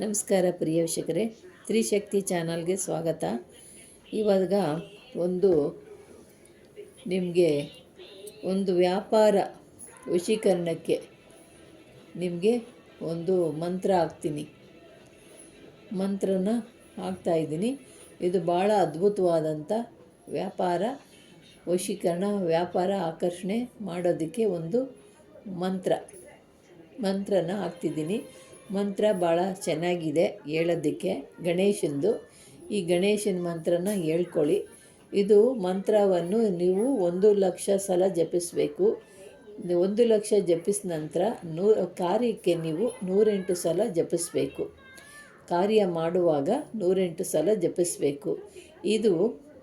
ನಮಸ್ಕಾರ ಪ್ರಿಯ ವೀಕ್ಷಕರೇ. ತ್ರಿಶಕ್ತಿ ಚಾನಲ್ಗೆ ಸ್ವಾಗತ. ಇವಾಗ ಒಂದು ನಿಮಗೆ ಒಂದು ವ್ಯಾಪಾರ ವಶೀಕರಣಕ್ಕೆ ನಿಮಗೆ ಒಂದು ಮಂತ್ರ ಹಾಕ್ತೀನಿ. ಮಂತ್ರನ ಹಾಕ್ತಾಯಿದ್ದೀನಿ ಇದು ಭಾಳ ಅದ್ಭುತವಾದಂಥ ವ್ಯಾಪಾರ ವಶೀಕರಣ, ವ್ಯಾಪಾರ ಆಕರ್ಷಣೆ ಮಾಡೋದಕ್ಕೆ ಒಂದು ಮಂತ್ರ. ಮಂತ್ರನ ಹಾಕ್ತಿದ್ದೀನಿ. ಮಂತ್ರ ಭಾಳ ಚೆನ್ನಾಗಿದೆ ಹೇಳೋದಕ್ಕೆ ಗಣೇಶಂದು. ಈ ಗಣೇಶನ ಮಂತ್ರನ ಹೇಳ್ಕೊಳ್ಳಿ. ಇದು ಮಂತ್ರವನ್ನು ನೀವು ಒಂದು ಲಕ್ಷ ಸಲ ಜಪಿಸಬೇಕು. ಒಂದು ಲಕ್ಷ ಜಪಿಸಿದ ನಂತರ ನೂ, ಕಾರ್ಯಕ್ಕೆ ನೀವು ನೂರೆಂಟು ಸಲ ಜಪಿಸಬೇಕು. ಕಾರ್ಯ ಮಾಡುವಾಗ ನೂರೆಂಟು ಸಲ ಜಪಿಸಬೇಕು. ಇದು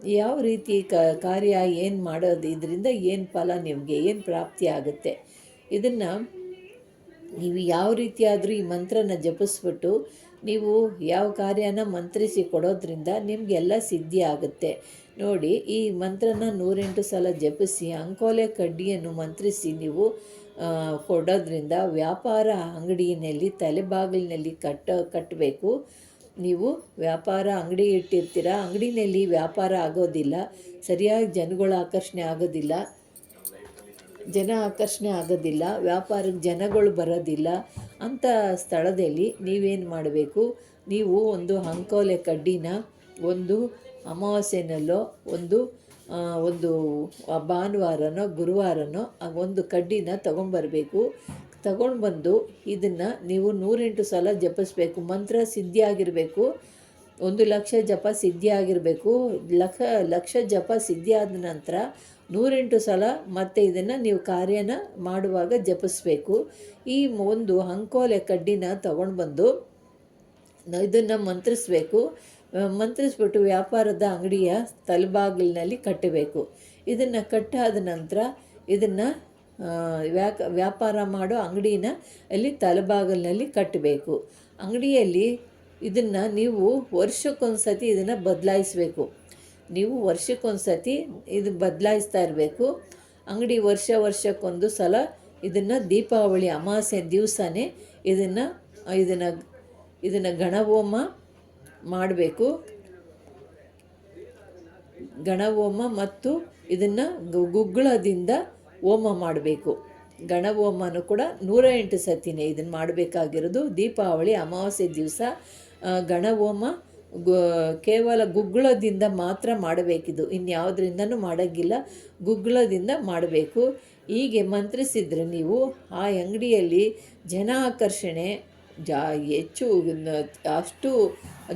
ಯಾವ ರೀತಿ ಕಾರ್ಯ ಏನು ಮಾಡೋದು ಇದರಿಂದ ಏನು ಫಲ ನಿಮಗೆ, ಏನು ಪ್ರಾಪ್ತಿ ಆಗುತ್ತೆ? ಇದನ್ನು ನೀವು ಯಾವ ರೀತಿಯಾದರೂ ಈ ಮಂತ್ರನ ಜಪಿಸ್ಬಿಟ್ಟು ನೀವು ಯಾವ ಕಾರ್ಯನ ಮಂತ್ರಿಸಿ ಕೊಡೋದ್ರಿಂದ ನಿಮಗೆಲ್ಲ ಸಿದ್ಧಿ ಆಗುತ್ತೆ. ನೋಡಿ, ಈ ಮಂತ್ರನ ನೂರೆಂಟು ಸಲ ಜಪಿಸಿ ಅಂಕೋಲೆ ಕಡ್ಡಿಯನ್ನು ಮಂತ್ರಿಸಿ ನೀವು ಕೊಡೋದ್ರಿಂದ ವ್ಯಾಪಾರ ಅಂಗಡಿಯಲ್ಲಿ, ತಲೆಬಾಗಿಲಿನಲ್ಲಿ ಕಟ್ಟ, ಕಟ್ಟಬೇಕು. ನೀವು ವ್ಯಾಪಾರ ಅಂಗಡಿ ಇಟ್ಟಿರ್ತೀರ? ಅಂಗಡಿನಲ್ಲಿ ವ್ಯಾಪಾರ ಆಗೋದಿಲ್ಲ. ಸರಿಯಾಗಿ ಜನಗಳ ಆಕರ್ಷಣೆ ಆಗೋದಿಲ್ಲ. ಜನ ಆಕರ್ಷಣೆ ಆಗೋದಿಲ್ಲ ವ್ಯಾಪಾರಕ್ಕೆ ಜನಗಳು ಬರೋದಿಲ್ಲ ಅಂತ ಸ್ಥಳದಲ್ಲಿ ನೀವೇನು ಮಾಡಬೇಕು? ನೀವು ಒಂದು ಅಂಕೋಲೆ ಕಡ್ಡಿನ ಒಂದು ಅಮಾವಾಸ್ಯೆನಲ್ಲೋ ಒಂದು ಒಂದು ಭಾನುವಾರನೋ ಗುರುವಾರನೋ ಒಂದು ಕಡ್ಡಿನ ತೊಗೊಂಡ್ಬರಬೇಕು ತಗೊಂಡು ಬಂದು ಇದನ್ನು ನೀವು ನೂರೆಂಟು ಸಲ ಜಪಿಸ್ಬೇಕು. ಮಂತ್ರ ಸಿದ್ಧಿ ಆಗಿರಬೇಕು ಒಂದು ಲಕ್ಷ ಜಪ ಸಿದ್ಧಿ ಆಗಿರಬೇಕು. ಲಕ್ಷ ಲಕ್ಷ ಜಪ ಸಿದ್ಧಿ ಆದ ನಂತರ ನೂರೆಂಟು ಸಲ ಮತ್ತೆ ಇದನ್ನು ನೀವು ಕಾರ್ಯನ ಮಾಡುವಾಗ ಜಪಿಸ್ಬೇಕು. ಈ ಒಂದು ಅಂಕೋಲೆ ಕಡ್ಡಿನ ತಗೊಂಡು ಬಂದು ಇದನ್ನು ಮಂತ್ರಿಸ್ಬೇಕು. ಮಂತ್ರಿಸ್ಬಿಟ್ಟು ವ್ಯಾಪಾರದ ಅಂಗಡಿಯ ತಲೆಬಾಗಿಲಿನಲ್ಲಿ ಕಟ್ಟಬೇಕು. ಇದನ್ನು ಕಟ್ಟಾದ ನಂತರ ಇದನ್ನು ವ್ಯಾಕ, ವ್ಯಾಪಾರ ಮಾಡೋ ಅಂಗಡಿನ ಅಲ್ಲಿ ತಲೆಬಾಗಿಲಿನಲ್ಲಿ ಕಟ್ಟಬೇಕು. ಅಂಗಡಿಯಲ್ಲಿ ಇದನ್ನು ನೀವು ವರ್ಷಕ್ಕೊಂದು ಸತಿ ಇದನ್ನು ಬದಲಾಯಿಸಬೇಕು. ನೀವು ವರ್ಷಕ್ಕೊಂದು ಸತಿ ಇದು ಬದಲಾಯಿಸ್ತಾ ಇರಬೇಕು. ಅಂಗಡಿ ವರ್ಷ ವರ್ಷಕ್ಕೊಂದು ಸಲ ಇದನ್ನು ದೀಪಾವಳಿ ಅಮಾವಾಸ್ಯೆ ದಿವಸನೇ ಇದನ್ನು ಇದನ್ನು ಇದನ್ನು ಗಣಹೋಮ ಮಾಡಬೇಕು. ಗಣಹೋಮ ಮತ್ತು ಇದನ್ನು ಗುಗ್ಗಳದಿಂದ ಹೋಮ ಮಾಡಬೇಕು. ಗಣಹೋಮನೂ ಕೂಡ ನೂರ ಎಂಟು ಸತಿನೇ ಇದನ್ನು ಮಾಡಬೇಕಾಗಿರೋದು. ದೀಪಾವಳಿ ಅಮಾವಾಸ್ಯೆ ದಿವಸ ಗಣಹೋಮ ಕೇವಲ ಗುಗ್ಗುಳದಿಂದ ಮಾತ್ರ ಮಾಡಬೇಕಿದು. ಇನ್ಯಾವುದರಿಂದನೂ ಮಾಡೋಂಗಿಲ್ಲ. ಗುಗ್ಗುಳದಿಂದ ಮಾಡಬೇಕು. ಹೀಗೆ ಮಂತ್ರಿಸಿದರೆ ನೀವು ಆ ಅಂಗಡಿಯಲ್ಲಿ ಜನ ಆಕರ್ಷಣೆ ಜಾ, ಹೆಚ್ಚು ಅಷ್ಟು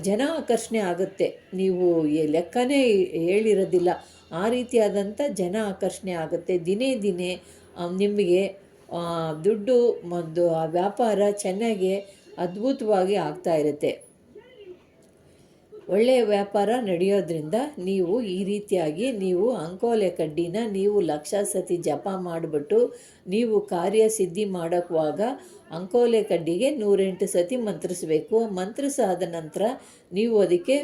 ಜನ ಆಕರ್ಷಣೆ ಆಗುತ್ತೆ. ನೀವು ಲೆಕ್ಕನೇ ಹೇಳಿರೋದಿಲ್ಲ. ಆ ರೀತಿಯಾದಂಥ ಜನ ಆಕರ್ಷಣೆ ಆಗುತ್ತೆ. ದಿನೇ ದಿನೇ ನಿಮಗೆ ದುಡ್ಡು ಆ ವ್ಯಾಪಾರ ಚೆನ್ನಾಗಿ ಅದ್ಭುತವಾಗಿ ಆಗ್ತಾ ಇರುತ್ತೆ. ಒಳ್ಳೆಯ ವ್ಯಾಪಾರ ನಡೆಯೋದ್ರಿಂದ ನೀವು ಈ ರೀತಿಯಾಗಿ ನೀವು ಅಂಕೋಲೆ ಕಡ್ಡಿನ ನೀವು ಲಕ್ಷ ಸತಿ ಜಪ ಮಾಡಿಬಿಟ್ಟು ನೀವು ಕಾರ್ಯ ಸಿದ್ಧಿ ಮಾಡೋಕ್ವಾಗ ಅಂಕೋಲೆ ಕಡ್ಡಿಗೆ ನೂರೆಂಟು ಸತಿ ಮಂತ್ರಿಸಬೇಕು. ಮಂತ್ರಿಸಾದ ನಂತರ ನೀವು ಅದಕ್ಕೆ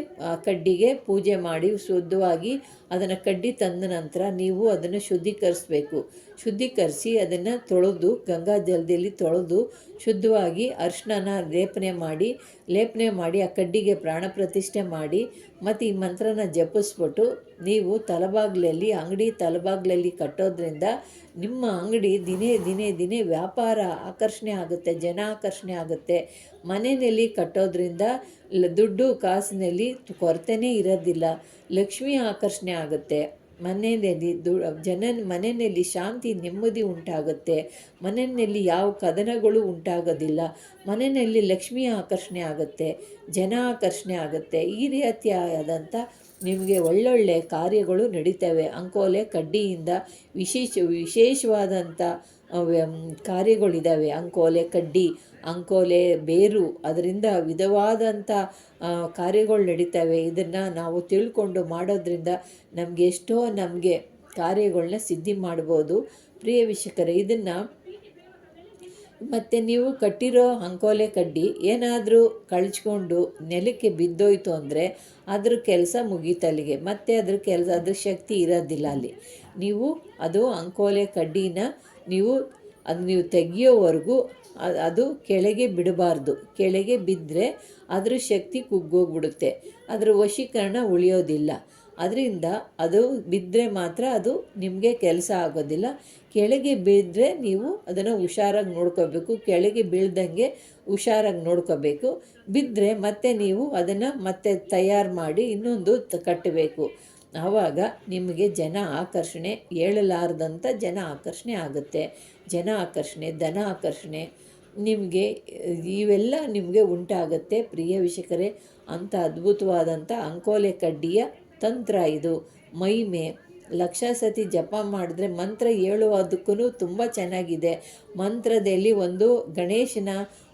ಕಡ್ಡಿಗೆ ಪೂಜೆ ಮಾಡಿ ಶುದ್ಧವಾಗಿ ಅದನ್ನು ಕಡ್ಡಿ ತಂದ ನಂತರ ನೀವು ಅದನ್ನು ಶುದ್ಧೀಕರಿಸಬೇಕು. ಶುದ್ಧೀಕರಿಸಿ ಅದನ್ನು ತೊಳೆದು, ಗಂಗಾ ಜಲದಲ್ಲಿ ತೊಳೆದು ಶುದ್ಧವಾಗಿ ಅರ್ಶನನ ಲೇಪನೆ ಮಾಡಿ ಲೇಪನೆ ಮಾಡಿ ಆ ಕಡ್ಡಿಗೆ ಪ್ರಾಣ ಪ್ರತಿಷ್ಠೆ ಮಾಡಿ, ಮತ್ತು ಈ ಮಂತ್ರನ ಜಪಿಸ್ಬಿಟ್ಟು ನೀವು ತಲಬಾಗ್ಲಲ್ಲಿ, ಅಂಗಡಿ ತಲಬಾಗ್ಲಲ್ಲಿ ಕಟ್ಟೋದ್ರಿಂದ ನಿಮ್ಮ ಅಂಗಡಿ ದಿನೇ ದಿನೇ ದಿನೇ ವ್ಯಾಪಾರ ಆಕರ್ಷಣೆ ಆಗುತ್ತೆ, ಜನ ಆಕರ್ಷಣೆ ಆಗುತ್ತೆ. ಮನೆಯಲ್ಲಿ ಕಟ್ಟೋದ್ರಿಂದ ದುಡ್ಡು ಕಾಸಿನಲ್ಲಿ ಕೊರತೆನೇ ಇರೋದಿಲ್ಲ. ಲಕ್ಷ್ಮಿ ಆಕರ್ಷಣೆ ಆಗುತ್ತೆ. ಮನೆಯಲ್ಲಿ ಜನ ಮನೆಯಲ್ಲಿ ಶಾಂತಿ, ನೆಮ್ಮದಿ ಉಂಟಾಗುತ್ತೆ. ಮನೆಯಲ್ಲಿ ಯಾವ ಕದನಗಳು ಉಂಟಾಗೋದಿಲ್ಲ. ಮನೆಯಲ್ಲಿ ಲಕ್ಷ್ಮಿ ಆಕರ್ಷಣೆ ಆಗುತ್ತೆ, ಜನ ಆಕರ್ಷಣೆ ಆಗುತ್ತೆ. ಈ ರೀತಿಯಾದಂಥ ನಿಮಗೆ ಒಳ್ಳೊಳ್ಳೆ ಕಾರ್ಯಗಳು ನಡೀತವೆ. ಅಂಕೋಲೆ ಕಡ್ಡಿಯಿಂದ ವಿಶೇಷ ವಿಶೇಷವಾದಂಥ ಕಾರ್ಯಗಳಿದ್ದಾವೆ ಅಂಕೋಲೆ ಕಡ್ಡಿ, ಅಂಕೋಲೆ ಬೇರು ಅದರಿಂದ ವಿಧವಾದಂಥ ಕಾರ್ಯಗಳು ನಡೀತವೆ. ಇದನ್ನು ನಾವು ತಿಳ್ಕೊಂಡು ಮಾಡೋದ್ರಿಂದ ನಮಗೆ ಎಷ್ಟೋ ನಮಗೆ ಕಾರ್ಯಗಳನ್ನ ಸಿದ್ಧಿ ಮಾಡ್ಬೋದು. ಪ್ರಿಯ ವೀಕ್ಷಕರೇ, ಇದನ್ನು ಮತ್ತು ನೀವು ಕಟ್ಟಿರೋ ಅಂಕೋಲೆ ಕಡ್ಡಿ ಏನಾದರೂ ಕಳ್ಚ್ಕೊಂಡು ನೆಲಕ್ಕೆ ಬಿದ್ದೋಯ್ತು ಅಂದರೆ ಅದ್ರ ಕೆಲಸ ಮುಗೀತಲ್ಲಿಗೆ ಮತ್ತೆ ಅದ್ರ ಕೆಲಸ, ಅದ್ರ ಶಕ್ತಿ ಇರೋದಿಲ್ಲ ಅಲ್ಲಿ. ನೀವು ಅದು ಅಂಕೋಲೆ ಕಡ್ಡಿನ ನೀವು ಅದು ನೀವು ತೆಗಿಯೋವರೆಗೂ ಅದು ಕೆಳಗೆ ಬಿಡಬಾರ್ದು. ಕೆಳಗೆ ಬಿದ್ದರೆ ಅದರ ಶಕ್ತಿ ಕುಗ್ಗೋಗ್ಬಿಡುತ್ತೆ. ಅದರ ವಶೀಕರಣ ಉಳಿಯೋದಿಲ್ಲ. ಅದರಿಂದ ಅದು ಬಿದ್ದರೆ ಮಾತ್ರ ಅದು ನಿಮಗೆ ಕೆಲಸ ಆಗೋದಿಲ್ಲ. ಕೆಳಗೆ ಬಿದ್ದರೆ ನೀವು ಅದನ್ನು ಹುಷಾರಾಗಿ ನೋಡ್ಕೋಬೇಕು. ಕೆಳಗೆ ಬೀಳ್ದಂಗೆ ಹುಷಾರಾಗಿ ನೋಡ್ಕೋಬೇಕು. ಬಿದ್ದರೆ ಮತ್ತೆ ನೀವು ಅದನ್ನು ಮತ್ತೆ ತಯಾರು ಮಾಡಿ ಇನ್ನೊಂದು ಕಟ್ಟಬೇಕು. ಆವಾಗ ನಿಮಗೆ ಜನ ಆಕರ್ಷಣೆ ಹೇಳಲಾರ್ದಂಥ ಜನ ಆಕರ್ಷಣೆ ಆಗುತ್ತೆ. ಜನ ಆಕರ್ಷಣೆ, ಧನ ಆಕರ್ಷಣೆ ನಿಮಗೆ, ಇವೆಲ್ಲ ನಿಮಗೆ ಉಂಟಾಗುತ್ತೆ. ಪ್ರಿಯ ವಿಷಕರೇ ಅಂಥ ಅದ್ಭುತವಾದಂಥ ಅಂಕೋಲೆ ಕಡ್ಡಿಯ ತಂತ್ರ ಇದು. ಮೈಮೆ ಲಕ್ಷ ಸತಿ ಜಪ ಮಾಡಿದ್ರೆ ಮಂತ್ರ ಹೇಳುವುದಕ್ಕೂ ತುಂಬ ಚೆನ್ನಾಗಿದೆ. ಮಂತ್ರದಲ್ಲಿ ಒಂದು ಗಣೇಶನ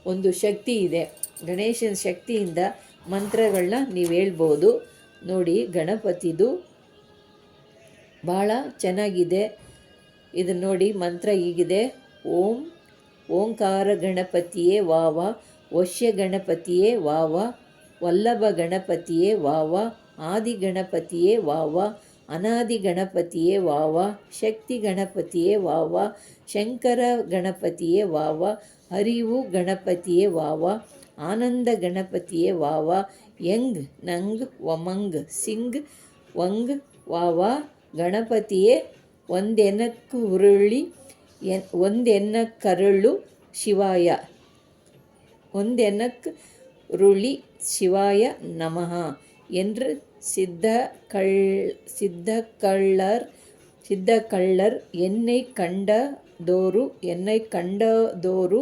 ಒಂದು ಶಕ್ತಿ ಇದೆ. ಗಣೇಶನ ಶಕ್ತಿಯಿಂದ ಮಂತ್ರಗಳನ್ನ ನೀವು ಹೇಳ್ಬೋದು. ನೋಡಿ ಗಣಪತಿದು ಭಾಳ ಚೆನ್ನಾಗಿದೆ. ಇದು ನೋಡಿ ಮಂತ್ರ ಹೀಗಿದೆ. ಓಂ, ಓಂಕಾರ ಗಣಪತಿಯೇ ವಾವ, ವಶ್ಯ ಗಣಪತಿಯೇ ವಾವ, ವಲ್ಲಭ ಗಣಪತಿಯೇ ವಾವ, ಆದಿ ಗಣಪತಿಯೇ ವಾವ, ಅನಾದಿ ಗಣಪತಿಯೇ ವಾವ, ಶಕ್ತಿ ಗಣಪತಿಯೇ ವಾವ, ಶಂಕರ ಗಣಪತಿಯೇ ವಾವ, ಹರಿವು ಗಣಪತಿಯೇ ವಾವ, ಆನಂದ ಗಣಪತಿಯೇ ವಾವ, ಯಂಗ್, ನಂಗ್, ವಮಂಗ್, ಸಿಂಗ್, ವಂಗ್, ವಾವ ಗಣಪತಿಯೇ ಒಂದೆನಕ್ಕು ಉರುಳಿ ಎನ್ ಒಂದೆನ್ನ ಕರಳು ಶಿವಾಯ ಒಂದೆನಕ್ ರುಳಿ ಶಿವಾಯ ನಮಃ என்று சித்த கள் சித்த கள்ளர் சித்த கள்ளர் என்னை கண்டதோரு என்னை கண்டதோரு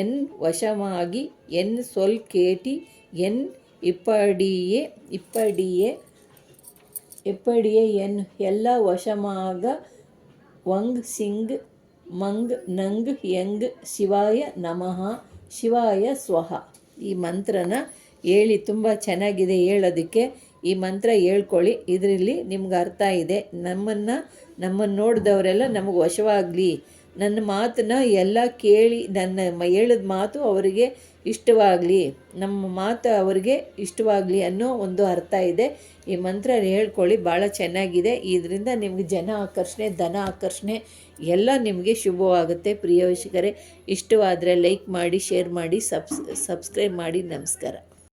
என் ವಶಮಾಗಿ ಎನ್ சொல் ಕೇಟಿ ಎನ್ இப்படியே இப்படியே எப்படியே என் ಎಲ್ಲ ವಶಮಾಗ ವಂಗ್ ಸಿಂಗ್ ಮಂಗ್ ನಂಗ್ ಯಂಗ್ ಶಿವಾಯ ನಮಃ ಶಿವಾಯ ಸ್ವಹ ಈ ಮಂತ್ರನ ಹೇಳಿ ತುಂಬ ಚೆನ್ನಾಗಿದೆ ಹೇಳೋದಕ್ಕೆ ಈ ಮಂತ್ರ ಹೇಳ್ಕೊಳ್ಳಿ ಇದರಲ್ಲಿ ನಿಮ್ಗೆ ಅರ್ಥ ಇದೆ ನಮ್ಮನ್ನು ನಮ್ಮನ್ನು ನೋಡಿದವರೆಲ್ಲ ನಮಗೆ ವಶವಾಗಲಿ ನನ್ನ ಮಾತನ್ನ ಎಲ್ಲ ಕೇಳಿ ನನ್ನ ಮ ಹೇಳಿದ ಮಾತು ಅವರಿಗೆ ಇಷ್ಟವಾಗಲಿ, ನಮ್ಮ ಮಾತು ಅವರಿಗೆ ಇಷ್ಟವಾಗಲಿ ಅನ್ನೋ ಒಂದು ಅರ್ಥ ಇದೆ. ಈ ಮಂತ್ರ ಹೇಳ್ಕೊಳ್ಳಿ, ಭಾಳ ಚೆನ್ನಾಗಿದೆ. ಇದರಿಂದ ನಿಮಗೆ ಜನ ಆಕರ್ಷಣೆ, ಧನ ಆಕರ್ಷಣೆ ಎಲ್ಲ ನಿಮಗೆ ಶುಭವಾಗುತ್ತೆ. ಪ್ರಿಯ ಇಷ್ಟವಾದರೆ ಲೈಕ್ ಮಾಡಿ, ಶೇರ್ ಮಾಡಿ, ಸಬ್ಸ್, ಸಬ್ಸ್ಕ್ರೈಬ್ ಮಾಡಿ. ನಮಸ್ಕಾರ.